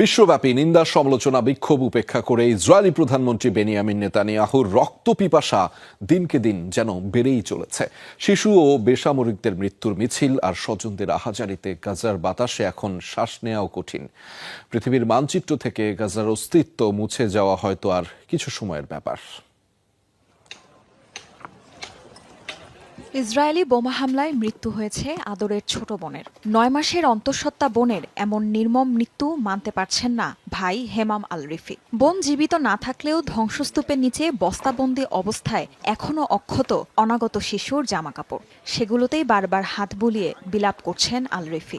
বিশ্বব্যাপী নিন্দা সমালোচনা বিক্ষোভ উপেক্ষা করে ইসরায়েলি প্রধানমন্ত্রী বেনিয়ামিন নেতানিয়াহুর রক্ত পিপাসা দিনকে দিন যেন বেড়েই চলেছে। শিশু ও বেসামরিকদের মৃত্যুর মিছিল আর স্বজনদের আহাজারিতে গাজার বাতাসে এখন শ্বাস নেওয়াও কঠিন। পৃথিবীর মানচিত্র থেকে গাজার অস্তিত্ব মুছে যাওয়া হয়তো আর কিছু সময়ের ব্যাপার। ইসরায়েলি বোমা হামলায় মৃত্যু হয়েছে আদরের ছোট বোনের। নয় মাসের অন্তঃসত্ত্বা বোনের এমন নির্মম মৃত্যু মানতে পারছেন না ভাই হেমাম আল রিফি বোন জীবিত না থাকলেও ধ্বংসস্তূপের নিচে বস্তাবন্দি অবস্থায় এখনও অক্ষত অনাগত শিশুর জামাকাপড়। সেগুলোতেই বারবার হাত বুলিয়ে বিলাপ করছেন আল রিফি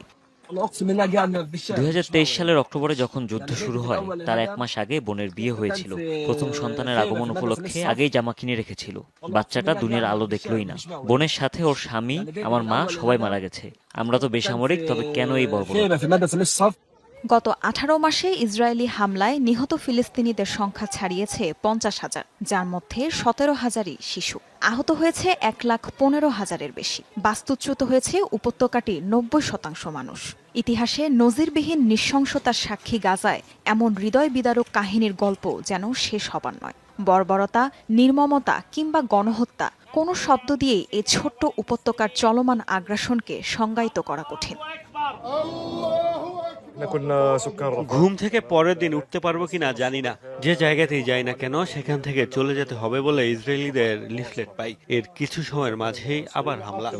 দুই সালের অক্টোবরে যখন যুদ্ধ শুরু হয়, তার এক মাস আগে বোনের বিয়ে হয়েছিল। প্রথম সন্তানের আগমন উপলক্ষে আগেই জামা কিনে রেখেছিল। বাচ্চাটা দুনিয়ার আলো দেখলই না। বোনের সাথে ওর স্বামী, আমার মা সবাই মারা গেছে। আমরা তো বেসামরিক, তবে কেন এই বর্বরতা? গত আঠারো মাসে ইসরায়েলি হামলায় নিহত ফিলিস্তিনিদের সংখ্যা ছাড়িয়েছে পঞ্চাশ হাজার, যার মধ্যে সতেরো হাজারই শিশু। আহত হয়েছে এক লাখ পনেরো হাজারের বেশি। বাস্তুচ্যুত হয়েছে উপত্যকাটি নব্বই শতাংশ মানুষ। ইতিহাসে নজিরবিহীন নৃশংসতার সাক্ষী গাজায় এমন হৃদয় বিদারক কাহিনীর গল্প যেন শেষ হবার নয়। বর্বরতা, নির্মমতা কিংবা গণহত্যা কোনো শব্দ দিয়েই এ ছোট্ট উপত্যকার চলমান আগ্রাসনকে সংজ্ঞায়িত করা কঠিন। ঘুম থেকে পরের দিন উঠতে পারব কিনা জানি না। যে জায়গাতেই যাই না কেন সেখান থেকে চলে যেতে হবে বলে ইসরায়েলিদের লিফলেট পাই। এর কিছু সময়ের মাঝেই আবার হামলা।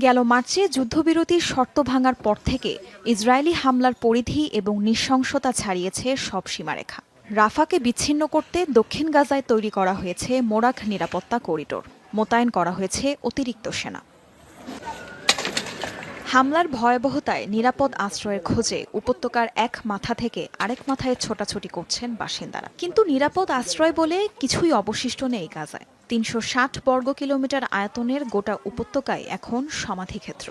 গেল মার্চে যুদ্ধবিরতির শর্ত ভাঙার পর থেকে ইসরায়েলি হামলার পরিধি এবং নিঃশংসতা ছাড়িয়েছে সব সীমারেখা। রাফাকে বিচ্ছিন্ন করতে দক্ষিণ গাজায় তৈরি করা হয়েছে মোরাক নিরাপত্তা করিডোর। মোতায়েন করা হয়েছে অতিরিক্ত সেনা। হামলার ভয়াবহতায় নিরাপদ আশ্রয়ের খোঁজে উপত্যকার এক মাথা থেকে আরেক মাথায় ছোটাছুটি করছেন বাসিন্দারা। কিন্তু নিরাপদ আশ্রয় বলে কিছুই অবশিষ্ট নেই গাজায়। তিনশো ষাট বর্গ কিলোমিটার আয়তনের গোটা উপত্যকায় এখন সমাধিক্ষেত্র।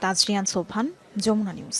তাজরিয়ান সোভান যমুনা নিউজ।